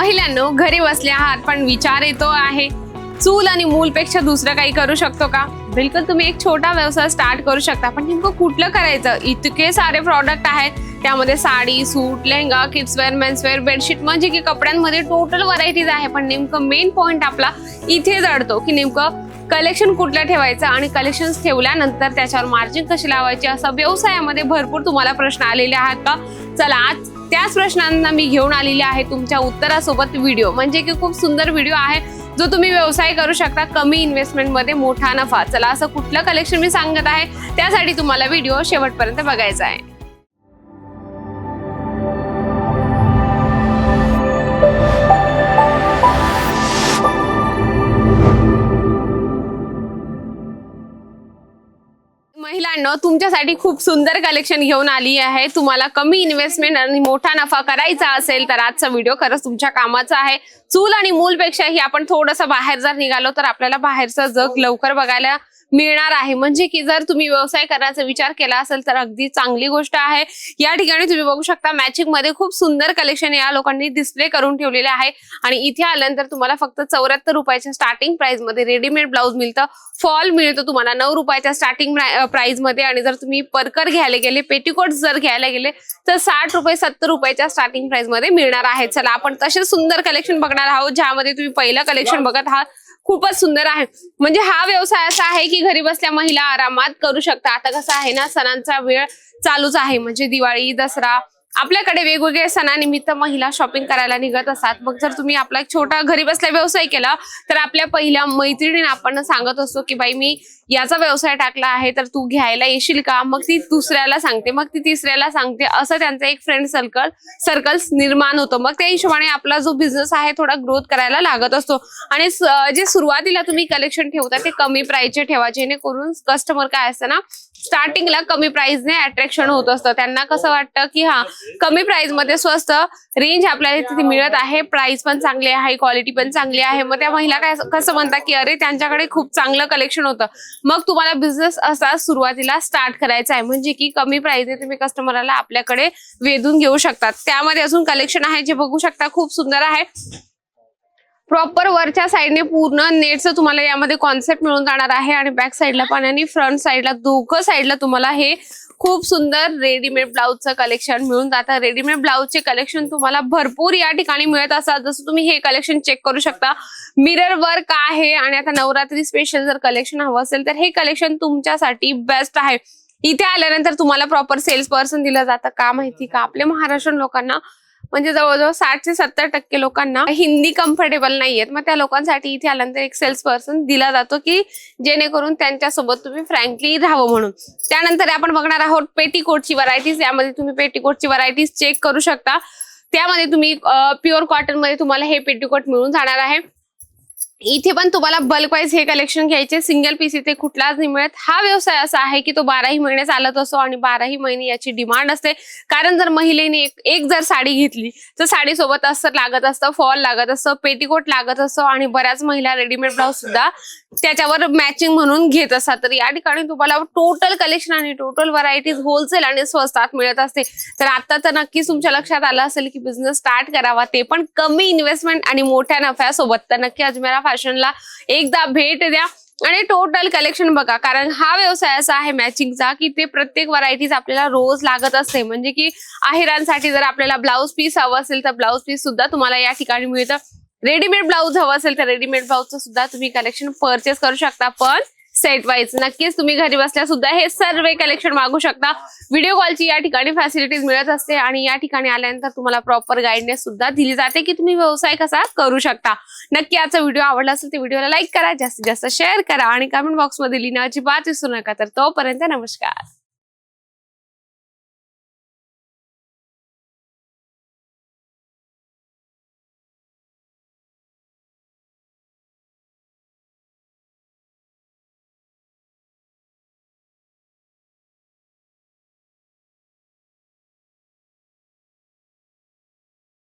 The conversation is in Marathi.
महिलांनो घरी बसले आहात पण विचार येतो आहे चूल आणि मूलपेक्षा दुसरं काही करू शकतो का? बिलकुल तुम्ही एक छोटा व्यवसाय स्टार्ट करू शकता पण नेमकं कुठलं करायचं? इतके सारे प्रॉडक्ट आहेत त्यामध्ये sari suit lehenga kidswear menswear bedsheet म्हणजे की कपड्यांमध्ये टोटल व्हरायटीज आहे पण नेमकं मेन पॉईंट आपला इथे जडतो की नेमकं कलेक्शन कुठलं ठेवायचं आणि कलेक्शन ठेवल्यानंतर त्याच्यावर मार्जिन कशी लावायची असं व्यवसायामध्ये भरपूर तुम्हाला प्रश्न आलेले आहेत का? चला आज त्याच प्रश्नांना मी घेऊन आलेली आहे तुमच्या उत्तरासोबत व्हिडिओ म्हणजे की खूप सुंदर व्हिडिओ आहे जो तुम्ही व्यवसाय करू शकता कमी इन्व्हेस्टमेंटमध्ये मोठा नफा. चला असं कुठलं कलेक्शन मी सांगत आहे त्यासाठी तुम्हाला व्हिडिओ शेवटपर्यंत बघायचा आहे. मित्रांनो तुमच्यासाठी खूप सुंदर कलेक्शन घेऊन आली आहे. तुम्हाला कमी इन्व्हेस्टमेंट आणि मोठा नफा करायचा असेल तर आजचा व्हिडिओ खरंच तुमच्या कामाचा आहे. चूल आणि मूलपेक्षाही आपण थोडंसं बाहेर जर निघालो तर आपल्याला बाहेरचं जग लवकर बघायला मिळणार आहे. म्हणजे की जर तुम्ही व्यवसाय करण्याचा विचार केला असेल तर अगदी चांगली गोष्ट आहे. या ठिकाणी तुम्ही बघू शकता मॅचिंगमध्ये खूप सुंदर कलेक्शन या लोकांनी डिस्प्ले करून ठेवलेले आहे. आणि इथे आल्यानंतर तुम्हाला फक्त चौऱ्याहत्तर रुपयाच्या स्टार्टिंग प्राइसमध्ये रेडीमेड ब्लाऊज मिळतं. फॉल मिळतो तुम्हाला नऊ रुपयाच्या स्टार्टिंग प्राइसमध्ये. आणि जर तुम्ही परकर घ्यायला गेले पेटीकोट जर घ्यायला गेले तर साठ रुपये सत्तर रुपयाच्या स्टार्टिंग प्राइसमध्ये मिळणार आहे. चला आपण तसे सुंदर कलेक्शन बघणार आहोत ज्यामध्ये तुम्ही पहिलं कलेक्शन बघत आहात. खूपच सुंदर आहे. म्हणजे हा व्यवसाय असा आहे की घरी बसल्या महिला आरामात करू शकता आता कसं आहे ना सणांचा वेळ चालूच आहे. म्हणजे दिवाळी दसरा आपल्याकडे वेगवेगळ्या सणानिमित्त महिला शॉपिंग करायला निघत असतात. मग जर तुम्ही आपला एक छोटा घरी बसल्या व्यवसाय केला तर आपल्या पहिल्या मैत्रिणीने आपण सांगत असतो की बाई मी याचा व्यवसाय टाकला आहे तर तू घ्यायला येशील का? मग ती दुसऱ्याला सांगते मग ती तिसऱ्याला सांगते. असं त्यांचं एक फ्रेंड सर्कल सर्कल्स निर्माण होतं. मग त्या हिशोबाने आपला जो बिझनेस आहे थोडा ग्रोथ करायला लागत असतो. आणि जे सुरुवातीला तुम्ही कलेक्शन ठेवता ते कमी प्राईसचे ठेवा. जेणेकरून कस्टमर काय असतं ना स्टार्टिंगला कमी प्राइसने अट्रॅक्शन होत असतं. त्यांना कसं वाटतं की हा कमी प्राइसमध्ये स्वस्त रेंज आपल्याला तिथे मिळत आहे. प्राइस पण चांगली आहे क्वालिटी पण चांगली आहे. मग त्या महिला काय कसं म्हणतात की अरे त्यांच्याकडे खूप चांगलं कलेक्शन होतं. मग तुम्हाला बिझनेस असा सुरुवातीला स्टार्ट करायचा आहे. म्हणजे की कमी प्राइसने तुम्ही कस्टमरला आपल्याकडे वेधून घेऊ शकतात. त्यामध्ये अजून कलेक्शन आहे जे बघू शकता. खूप सुंदर आहे. प्रॉपर वरच्या साईडने पूर्ण नेटचं तुम्हाला यामध्ये कॉन्सेप्ट मिळून जाणार आहे. आणि बॅक साईडला पण आणि फ्रंट साईडला दोघं साईडला तुम्हाला हे खूप सुंदर रेडीमेड ब्लाऊजचं कलेक्शन मिळून जातं. रेडीमेड ब्लाऊजचे कलेक्शन तुम्हाला भरपूर या ठिकाणी मिळत असतात. जसं तुम्ही हे कलेक्शन चेक करू शकता. मिरर वर्क आहे. आणि आता नवरात्री स्पेशल जर कलेक्शन हवं असेल तर हे कलेक्शन तुमच्यासाठी बेस्ट आहे. इथे आल्यानंतर तुम्हाला प्रॉपर सेल्स पर्सन दिलं जातं. का माहिती? का? आपल्या महाराष्ट्रीयन लोकांना म्हणजे जवळजवळ साठ ते सत्तर टक्के लोकांना हिंदी कम्फर्टेबल नाहीयेत. मग त्या लोकांसाठी इथे आल्यानंतर एक सेल्स पर्सन दिला जातो की जेणेकरून त्यांच्यासोबत तुम्ही फ्रँकली राहावं म्हणून. त्यानंतर आपण बघणार आहोत पेटीकोटची व्हरायटीज यामध्ये तुम्ही पेटीकोटची व्हरायटीज चेक करू शकता. त्यामध्ये तुम्ही प्युअर कॉटनमध्ये तुम्हाला हे पेटीकोट मिळून जाणार आहे. इथे पण तुम्हाला बल्क वाईज हे कलेक्शन घ्यायचे. सिंगल पीस इथे कुठलाच नाही मिळत. हा व्यवसाय असा आहे की तो बाराही महिने चालत असतो आणि बाराही महिने याची डिमांड असते. कारण जर महिलेने एक एक जर साडी घेतली तर साडीसोबत असं लागत असतं फॉल लागत असतं पेटीकोट लागत असतो आणि बऱ्याच महिला रेडीमेड ब्लाऊज सुद्धा त्याच्यावर मॅचिंग म्हणून घेत असतात. तर या ठिकाणी तुम्हाला टोटल कलेक्शन आणि टोटल व्हरायटीज होलसेल आणि स्वस्तात मिळत असते. तर आता तर नक्कीच तुमच्या लक्षात आलं असेल की बिझनेस स्टार्ट करावा. ते पण कमी इन्व्हेस्टमेंट आणि मोठ्या नफ्यासोबत. तर नक्की अजमेरा फॅशनला एकदा भेट द्या. आणि टोटल कलेक्शन बघा कारण हा व्यवसाय असा आहे मॅचिंगचा की ते प्रत्येक व्हरायटीज आपल्याला रोज लागत असते. म्हणजे की आहेरांसाठी जर आपल्याला ब्लाऊज पीस हवं असेल तर ब्लाऊज पीस सुद्धा तुम्हाला या ठिकाणी मिळतं. रेडीमेड ब्लाऊज हवं असेल तर रेडीमेड ब्लाऊजचं सुद्धा तुम्ही कलेक्शन परचेस करू शकता. पण सेट वाईज नक्कीच तुम्ही घरी बसल्या सुद्धा हे सर्व कलेक्शन मागू शकता. व्हिडिओ कॉलची या ठिकाणी फॅसिलिटीज मिळत असते आणि या ठिकाणी आल्यानंतर तुम्हाला प्रॉपर गाईडनेस सुद्धा दिली जाते की तुम्ही व्यवसाय कसा करू शकता. नक्की आजचा व्हिडिओ आवडला असेल तर व्हिडिओला लाईक करा जास्तीत जास्त शेअर करा आणि कमेंट बॉक्समध्ये लिहिणं अजिबात विसरू नका. तर तोपर्यंत नमस्कार.